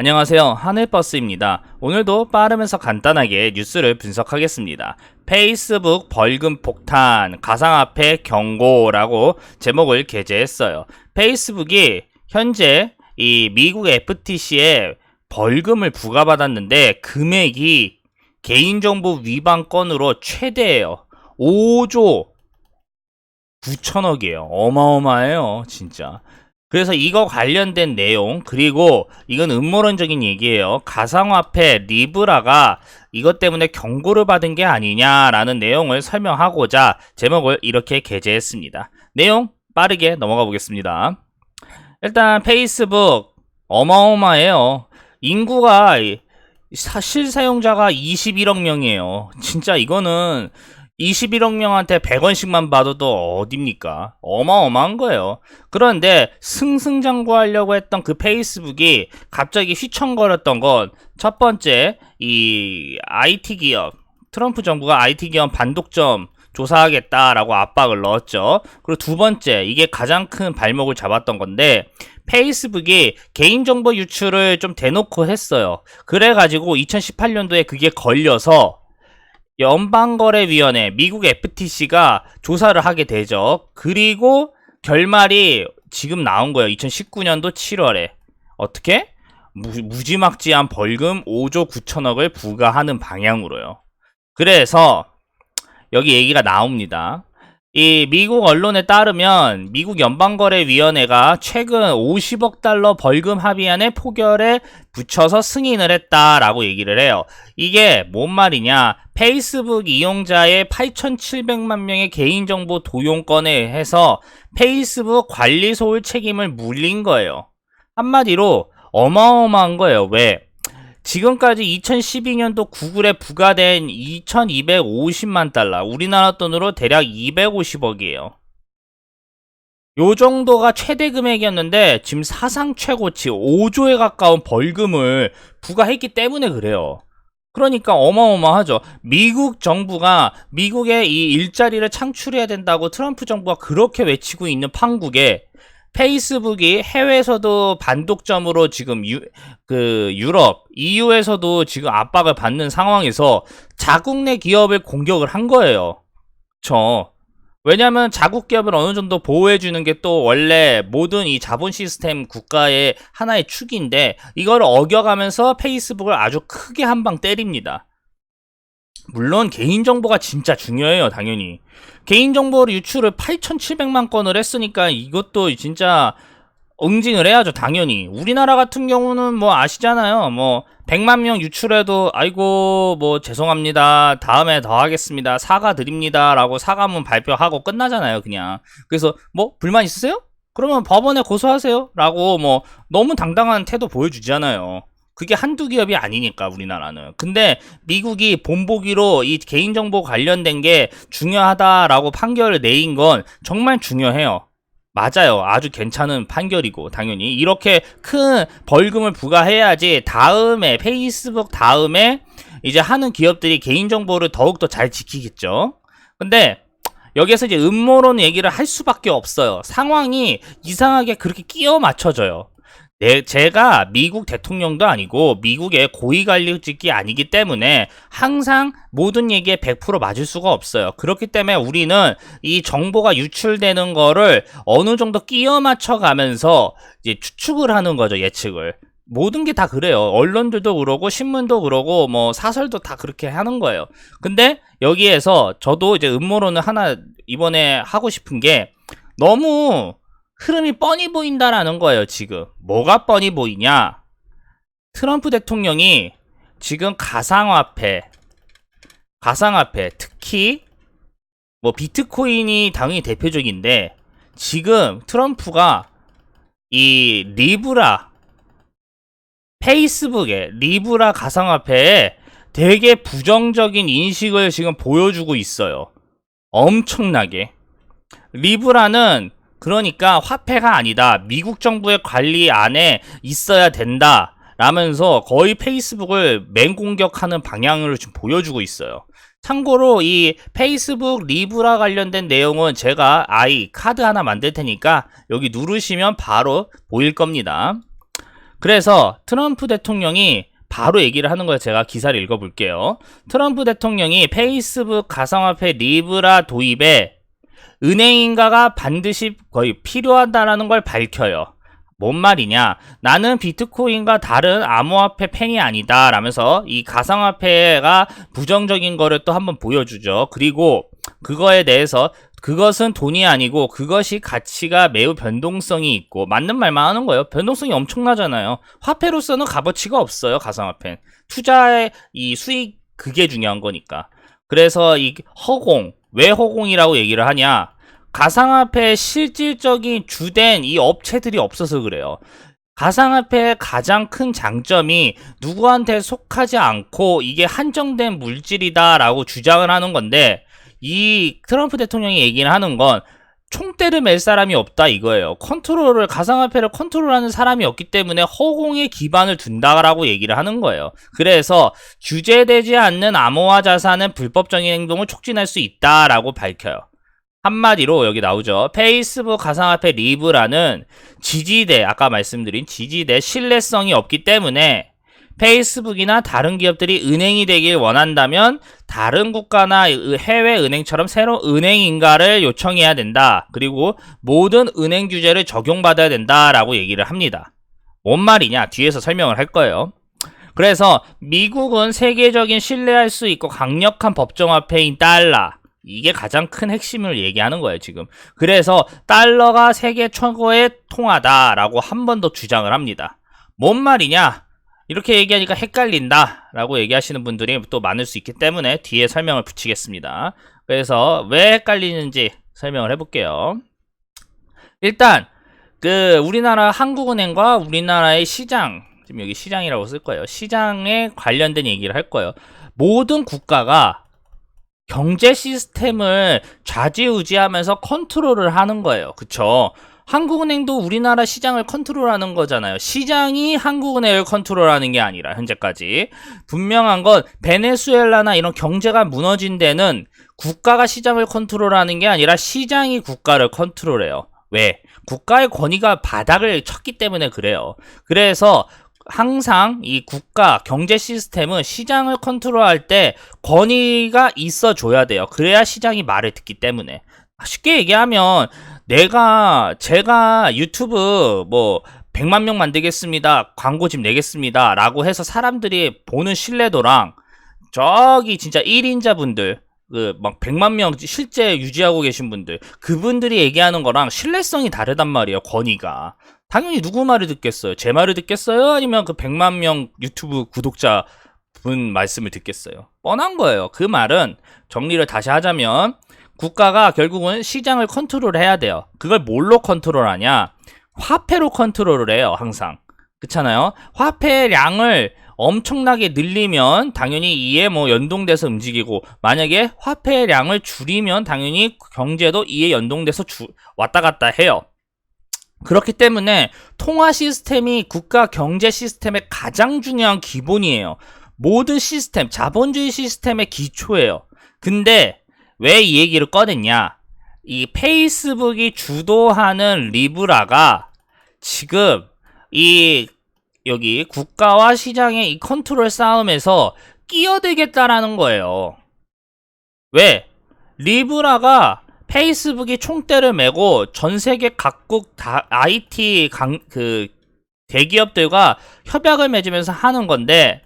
안녕하세요. 하늘버스입니다. 오늘도 빠르면서 간단하게 뉴스를 분석하겠습니다. 페이스북 벌금 폭탄, 가상화폐 경고라고 제목을 게재했어요. 페이스북이 현재 이 미국 FTC에 벌금을 부과받았는데 금액이 개인정보 위반 건으로 최대예요. 5조 9천억이에요. 어마어마해요, 진짜. 그래서 이거 관련된 내용 그리고 이건 음모론적인 얘기예요. 가상화폐 리브라가 이것 때문에 경고를 받은 게 아니냐라는 내용을 설명하고자 제목을 이렇게 게재했습니다. 내용 빠르게 넘어가 보겠습니다. 일단 페이스북 어마어마해요. 인구가 사- 실사용자가 21억 명이에요. 진짜 이거는 21억 명한테 100원씩만 받아도 어딥니까? 어마어마한 거예요. 그런데 승승장구하려고 했던 그 페이스북이 갑자기 휘청거렸던 건 첫 번째 이 IT 기업 트럼프 정부가 IT 기업 반독점 조사하겠다라고 압박을 넣었죠. 그리고 두 번째 이게 가장 큰 발목을 잡았던 건데 페이스북이 개인정보 유출을 좀 대놓고 했어요. 그래가지고 2018년도에 그게 걸려서 연방거래위원회 미국 FTC가 조사를 하게 되죠. 그리고 결말이 지금 나온 거예요. 2019년도 7월에 어떻게 무, 무지막지한 벌금 5조 9천억을 부과하는 방향으로요. 그래서 여기 얘기가 나옵니다. 이 미국 언론에 따르면 미국 연방거래위원회가 최근 50억 달러 벌금 합의안의 포결에 붙여서 승인을 했다라고 얘기를 해요. 이게 뭔 말이냐? 페이스북 이용자의 8,700만 명의 개인정보 도용권에 해서 페이스북 관리 소홀 책임을 물린 거예요. 한마디로 어마어마한 거예요. 왜? 지금까지 2012년도 구글에 부과된 2250만 달러, 우리나라 돈으로 대략 250억이에요. 요 정도가 최대 금액이었는데 지금 사상 최고치 5조에 가까운 벌금을 부과했기 때문에 그래요. 그러니까 어마어마하죠. 미국 정부가 미국의 이 일자리를 창출해야 된다고 트럼프 정부가 그렇게 외치고 있는 판국에 페이스북이 해외에서도 반독점으로 지금 유, 그 유럽, EU에서도 지금 압박을 받는 상황에서 자국 내 기업을 공격을 한 거예요. 저 왜냐면 자국 기업을 어느 정도 보호해 주는 게 또 원래 모든 이 자본 시스템 국가의 하나의 축인데 이걸 어겨가면서 페이스북을 아주 크게 한 방 때립니다. 물론 개인정보가 진짜 중요해요, 당연히. 개인정보를 유출을 8,700만 건을 했으니까 이것도 진짜 응징을 해야죠, 당연히. 우리나라 같은 경우는 뭐 아시잖아요. 뭐 100만 명 유출해도 아이고 뭐 죄송합니다. 다음에 더 하겠습니다. 사과드립니다라고 사과문 발표하고 끝나잖아요, 그냥. 그래서 뭐 불만 있으세요? 그러면 법원에 고소하세요라고 뭐 너무 당당한 태도 보여주잖아요. 그게 한두 기업이 아니니까 우리나라는. 근데 미국이 본보기로 이 개인정보 관련된 게 중요하다라고 판결을 내린 건 정말 중요해요. 맞아요. 아주 괜찮은 판결이고 당연히 이렇게 큰 벌금을 부과해야지 다음에 페이스북 다음에 이제 하는 기업들이 개인정보를 더욱더 잘 지키겠죠. 근데 여기에서 이제 음모론 얘기를 할 수밖에 없어요. 상황이 이상하게 그렇게 끼워 맞춰져요. 네, 제가 미국 대통령도 아니고 미국의 고위관리직이 아니기 때문에 항상 모든 얘기에 100% 맞을 수가 없어요. 그렇기 때문에 우리는 이 정보가 유출되는 거를 어느 정도 끼워 맞춰 가면서 이제 추측을 하는 거죠, 예측을. 모든 게 다 그래요. 언론들도 그러고 신문도 그러고 뭐 사설도 다 그렇게 하는 거예요. 근데 여기에서 저도 이제 음모론을 하나 이번에 하고 싶은 게 너무 흐름이 뻔히 보인다라는 거예요, 지금. 뭐가 뻔히 보이냐? 트럼프 대통령이 지금 가상화폐, 가상화폐, 특히 뭐 비트코인이 당연히 대표적인데 지금 트럼프가 이 리브라 페이스북에 리브라 가상화폐에 되게 부정적인 인식을 지금 보여주고 있어요. 엄청나게. 리브라는 그러니까 화폐가 아니다. 미국 정부의 관리 안에 있어야 된다. 라면서 거의 페이스북을 맹공격하는 방향을 지금 보여주고 있어요. 참고로 이 페이스북 리브라 관련된 내용은 제가 아이 카드 하나 만들 테니까 여기 누르시면 바로 보일 겁니다. 그래서 트럼프 대통령이 바로 얘기를 하는 걸 제가 기사를 읽어볼게요. 트럼프 대통령이 페이스북 가상화폐 리브라 도입에 은행인가가 반드시 거의 필요하다라는 걸 밝혀요. 뭔 말이냐? 나는 비트코인과 다른 암호화폐 팬이 아니다. 라면서 이 가상화폐가 부정적인 거를 또 한번 보여주죠. 그리고 그거에 대해서 그것은 돈이 아니고 그것이 가치가 매우 변동성이 있고 맞는 말만 하는 거예요. 변동성이 엄청나잖아요. 화폐로서는 값어치가 없어요. 가상화폐. 투자의 이 수익 그게 중요한 거니까. 그래서 이 허공 왜 허공이라고 얘기를 하냐? 가상화폐의 실질적인 주된 이 업체들이 없어서 그래요. 가상화폐의 가장 큰 장점이 누구한테 속하지 않고 이게 한정된 물질이다라고 주장을 하는 건데 이 트럼프 대통령이 얘기를 하는 건 총대를 맬 사람이 없다 이거예요. 컨트롤을 가상화폐를 컨트롤하는 사람이 없기 때문에 허공에 기반을 둔다라고 얘기를 하는 거예요. 그래서 규제되지 않는 암호화 자산은 불법적인 행동을 촉진할 수 있다라고 밝혀요. 한마디로 여기 나오죠. 페이스북 가상화폐 리브라는 지지대, 아까 말씀드린 지지대 신뢰성이 없기 때문에 페이스북이나 다른 기업들이 은행이 되길 원한다면 다른 국가나 해외 은행처럼 새로운 은행 인가를 요청해야 된다. 그리고 모든 은행 규제를 적용받아야 된다라고 얘기를 합니다. 뭔 말이냐? 뒤에서 설명을 할 거예요. 그래서 미국은 세계적인 신뢰할 수 있고 강력한 법정화폐인 달러, 이게 가장 큰 핵심을 얘기하는 거예요, 지금. 그래서 달러가 세계 최고의 통화다라고 한 번 더 주장을 합니다. 뭔 말이냐? 이렇게 얘기하니까 헷갈린다 라고 얘기하시는 분들이 또 많을 수 있기 때문에 뒤에 설명을 붙이겠습니다. 그래서 왜 헷갈리는지 설명을 해볼게요. 일단 그 우리나라 한국은행과 우리나라의 시장 지금 여기 시장이라고 쓸 거예요. 시장에 관련된 얘기를 할 거예요. 모든 국가가 경제 시스템을 좌지우지하면서 컨트롤을 하는 거예요. 그쵸? 한국은행도 우리나라 시장을 컨트롤하는 거잖아요. 시장이 한국은행을 컨트롤하는 게 아니라 현재까지 분명한 건 베네수엘라나 이런 경제가 무너진 데는 국가가 시장을 컨트롤하는 게 아니라 시장이 국가를 컨트롤해요. 왜? 국가의 권위가 바닥을 쳤기 때문에 그래요. 그래서 항상 이 국가 경제 시스템은 시장을 컨트롤할 때 권위가 있어 줘야 돼요. 그래야 시장이 말을 듣기 때문에. 쉽게 얘기하면 내가 제가 유튜브 뭐 100만 명 만들겠습니다. 광고 집 내겠습니다. 라고 해서 사람들이 보는 신뢰도랑 저기 진짜 1인자 분들 그막 100만 명 실제 유지하고 계신 분들 그분들이 얘기하는 거랑 신뢰성이 다르단 말이에요. 권위가. 당연히 누구 말을 듣겠어요? 제 말을 듣겠어요? 아니면 그 100만 명 유튜브 구독자 분 말씀을 듣겠어요? 뻔한 거예요. 그 말은 정리를 다시 하자면 국가가 결국은 시장을 컨트롤해야 돼요. 그걸 뭘로 컨트롤하냐? 화폐로 컨트롤을 해요. 항상. 그렇잖아요. 화폐량을 엄청나게 늘리면 당연히 이에 뭐 연동돼서 움직이고 만약에 화폐량을 줄이면 당연히 경제도 이에 연동돼서 주, 왔다 갔다 해요. 그렇기 때문에 통화 시스템이 국가 경제 시스템의 가장 중요한 기본이에요. 모든 시스템, 자본주의 시스템의 기초예요. 근데 왜 이 얘기를 꺼냈냐? 이 페이스북이 주도하는 리브라가 지금 이 여기 국가와 시장의 이 컨트롤 싸움에서 끼어들겠다라는 거예요. 왜? 리브라가 페이스북이 총대를 메고 전 세계 각국 다 IT 강, 그 대기업들과 협약을 맺으면서 하는 건데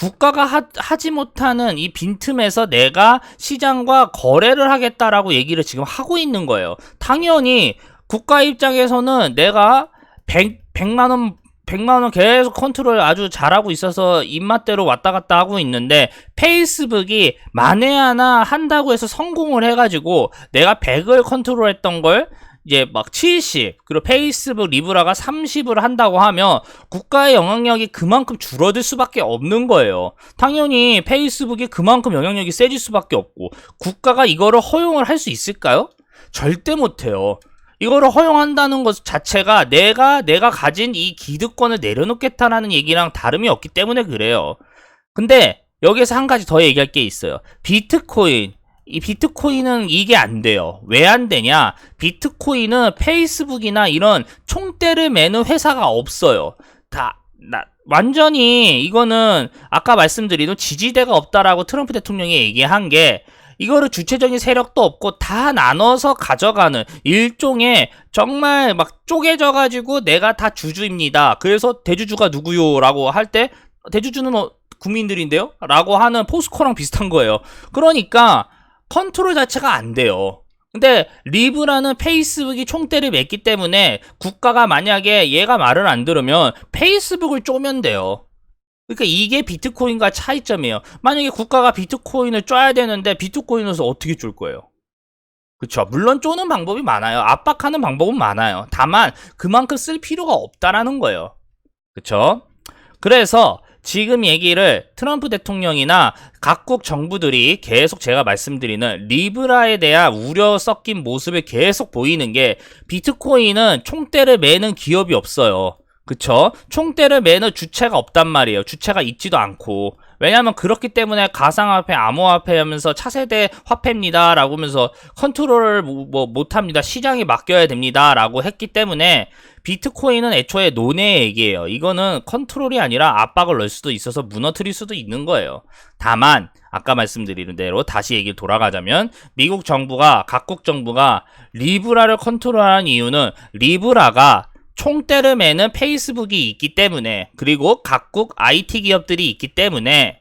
국가가 하, 지 못하는 이 빈틈에서 내가 시장과 거래를 하겠다라고 얘기를 지금 하고 있는 거예요. 당연히 국가 입장에서는 내가 100, 100만 원 100만 원 계속 컨트롤 아주 잘하고 있어서 입맛대로 왔다 갔다 하고 있는데 페이스북이 만에 하나 한다고 해서 성공을 해가지고 내가 100을 컨트롤했던 걸 이제 막 70, 그리고 페이스북 리브라가 30을 한다고 하면 국가의 영향력이 그만큼 줄어들 수밖에 없는 거예요. 당연히 페이스북이 그만큼 영향력이 세질 수밖에 없고 국가가 이거를 허용을 할 수 있을까요? 절대 못해요. 이거를 허용한다는 것 자체가 내가 내가 가진 이 기득권을 내려놓겠다라는 얘기랑 다름이 없기 때문에 그래요. 근데 여기서 한 가지 더 얘기할 게 있어요. 비트코인 이 비트코인은 이게 안 돼요. 왜 안 되냐? 비트코인은 페이스북이나 이런 총대를 매는 회사가 없어요. 다 나, 완전히 이거는 아까 말씀드린 지지대가 없다라고 트럼프 대통령이 얘기한 게 이거를 주체적인 세력도 없고 다 나눠서 가져가는 일종의 정말 막 쪼개져 가지고 내가 다 주주입니다. 그래서 대주주가 누구요라고 할 때 대주주는 어, 국민들인데요? 라고 하는 포스코랑 비슷한 거예요. 그러니까 컨트롤 자체가 안 돼요. 근데 리브라는 페이스북이 총대를 맺기 때문에 국가가 만약에 얘가 말을 안 들으면 페이스북을 쪼면 돼요. 그러니까 이게 비트코인과 차이점이에요. 만약에 국가가 비트코인을 쪼야 되는데 비트코인에서 어떻게 쫄 거예요? 그쵸. 물론 쪼는 방법이 많아요. 압박하는 방법은 많아요. 다만 그만큼 쓸 필요가 없다라는 거예요. 그쵸? 그래서 지금 얘기를 트럼프 대통령이나 각국 정부들이 계속 제가 말씀드리는 리브라에 대한 우려 섞인 모습을 계속 보이는 게 비트코인은 총대를 매는 기업이 없어요. 그쵸? 총대를 매는 주체가 없단 말이에요. 주체가 있지도 않고. 왜냐면 그렇기 때문에 가상화폐, 암호화폐 하면서 차세대 화폐입니다. 라고 하면서 컨트롤을 뭐, 뭐 못합니다. 시장에 맡겨야 됩니다. 라고 했기 때문에 비트코인은 애초에 논의 얘기예요. 이거는 컨트롤이 아니라 압박을 넣을 수도 있어서 무너뜨릴 수도 있는 거예요. 다만 아까 말씀드리는 대로 다시 얘기 돌아가자면 미국 정부가 각국 정부가 리브라를 컨트롤하는 이유는 리브라가 매는 페이스북이 있기 때문에 그리고 각국 IT 기업들이 있기 때문에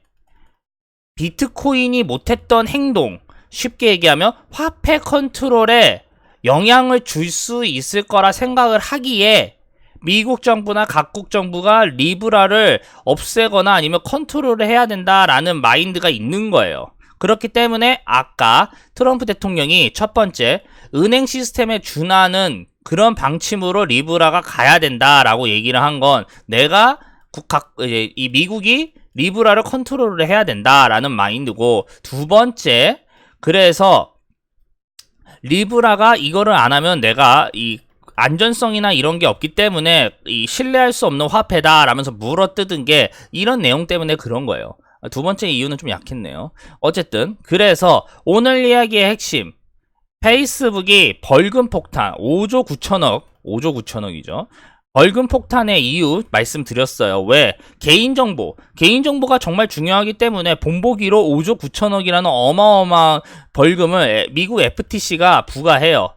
비트코인이 못했던 행동 쉽게 얘기하면 화폐 컨트롤에 영향을 줄 수 있을 거라 생각을 하기에 미국 정부나 각국 정부가 리브라를 없애거나 아니면 컨트롤을 해야 된다라는 마인드가 있는 거예요. 그렇기 때문에 아까 트럼프 대통령이 첫 번째 은행 시스템에 준하는 그런 방침으로 리브라가 가야 된다라고 얘기를 한 건 내가 국각 이제 이 미국이 리브라를 컨트롤을 해야 된다라는 마인드고 두 번째 그래서 리브라가 이거를 안 하면 내가 이 안전성이나 이런 게 없기 때문에 이 신뢰할 수 없는 화폐다라면서 물어뜯은 게 이런 내용 때문에 그런 거예요. 두 번째 이유는 좀 약했네요. 어쨌든 그래서 오늘 이야기의 핵심 페이스북이 벌금 폭탄 5조 9천억 5조 9천억이죠. 벌금 폭탄의 이유 말씀드렸어요. 왜? 개인정보. 개인정보가 정말 중요하기 때문에 본보기로 5조 9천억이라는 어마어마한 벌금을 미국 FTC가 부과해요.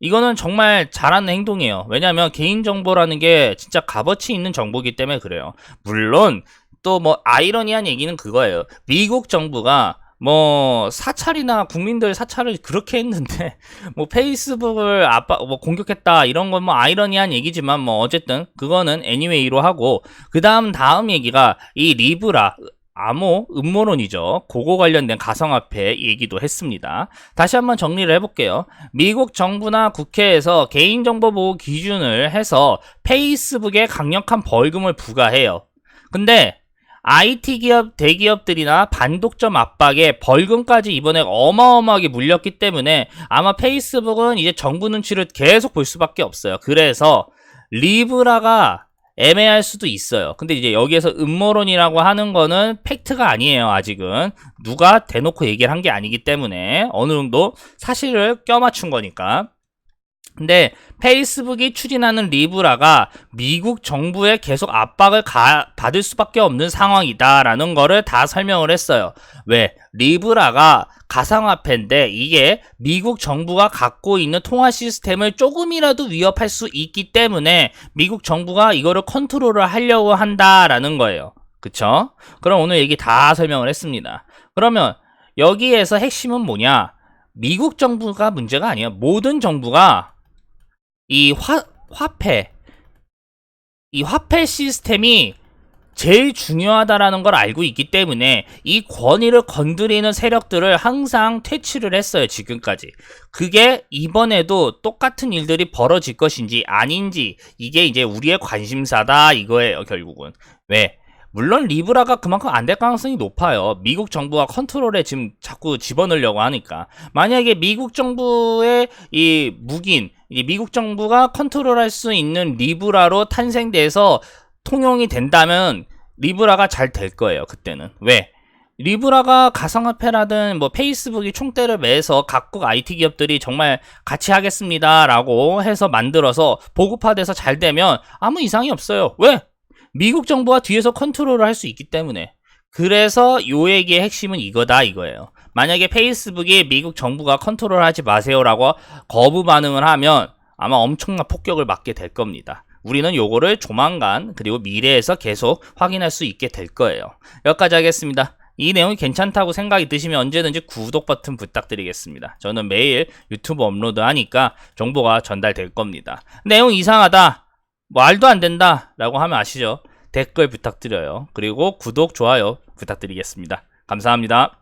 이거는 정말 잘하는 행동이에요. 왜냐하면 개인정보라는 게 진짜 값어치 있는 정보이기 때문에 그래요. 물론 또 뭐 아이러니한 얘기는 그거예요. 미국 정부가 뭐 사찰이나 국민들 사찰을 그렇게 했는데 뭐 페이스북을 아빠 뭐 공격했다 이런 건 뭐 아이러니한 얘기지만 뭐 어쨌든 그거는 애니웨이로 하고 그다음 다음 얘기가 이 리브라 암호 음모론이죠. 그거 관련된 가상화폐 얘기도 했습니다. 다시 한번 정리를 해볼게요. 미국 정부나 국회에서 개인정보 보호 기준을 해서 페이스북에 강력한 벌금을 부과해요. 근데 IT 기업, 대기업들이나 반독점 압박에 벌금까지 이번에 어마어마하게 물렸기 때문에 아마 페이스북은 이제 정부 눈치를 계속 볼 수밖에 없어요. 그래서 리브라가 애매할 수도 있어요. 근데 이제 여기에서 음모론이라고 하는 거는 팩트가 아니에요, 아직은. 누가 대놓고 얘기를 한 게 아니기 때문에 어느 정도 사실을 껴맞춘 거니까. 근데 페이스북이 추진하는 리브라가 미국 정부에 계속 압박을 가, 받을 수밖에 없는 상황이다라는 거를 다 설명을 했어요. 왜? 리브라가 가상화폐인데 이게 미국 정부가 갖고 있는 통화 시스템을 조금이라도 위협할 수 있기 때문에 미국 정부가 이거를 컨트롤을 하려고 한다라는 거예요. 그쵸? 그럼 오늘 얘기 다 설명을 했습니다. 그러면 여기에서 핵심은 뭐냐? 미국 정부가 문제가 아니에요. 모든 정부가 이 화, 화폐, 이 화폐 시스템이 제일 중요하다라는 걸 알고 있기 때문에 이 권위를 건드리는 세력들을 항상 퇴치를 했어요, 지금까지. 그게 이번에도 똑같은 일들이 벌어질 것인지 아닌지 이게 이제 우리의 관심사다 이거예요, 결국은. 왜? 물론 리브라가 그만큼 안 될 가능성이 높아요. 미국 정부가 컨트롤에 지금 자꾸 집어넣으려고 하니까. 만약에 미국 정부의 이이 미국 정부가 컨트롤할 수 있는 리브라로 탄생돼서 통용이 된다면 리브라가 잘 될 거예요. 그때는. 왜? 리브라가 가상화폐라든 뭐 페이스북이 총대를 매서 각국 IT 기업들이 정말 같이 하겠습니다라고 해서 만들어서 보급화돼서 잘 되면 아무 이상이 없어요. 왜? 미국 정부가 뒤에서 컨트롤을 할 수 있기 때문에. 그래서 요 얘기의 핵심은 이거다 이거예요. 만약에 페이스북이 미국 정부가 컨트롤하지 마세요라고 거부 반응을 하면 아마 엄청난 폭격을 맞게 될 겁니다. 우리는 요거를 조만간 그리고 미래에서 계속 확인할 수 있게 될 거예요. 여기까지 하겠습니다. 이 내용이 괜찮다고 생각이 드시면 언제든지 구독 버튼 부탁드리겠습니다. 저는 매일 유튜브 업로드 하니까 정보가 전달될 겁니다. 내용 이상하다. 말도 안 된다. 라고 하면 아시죠? 댓글 부탁드려요. 그리고 구독, 좋아요 부탁드리겠습니다. 감사합니다.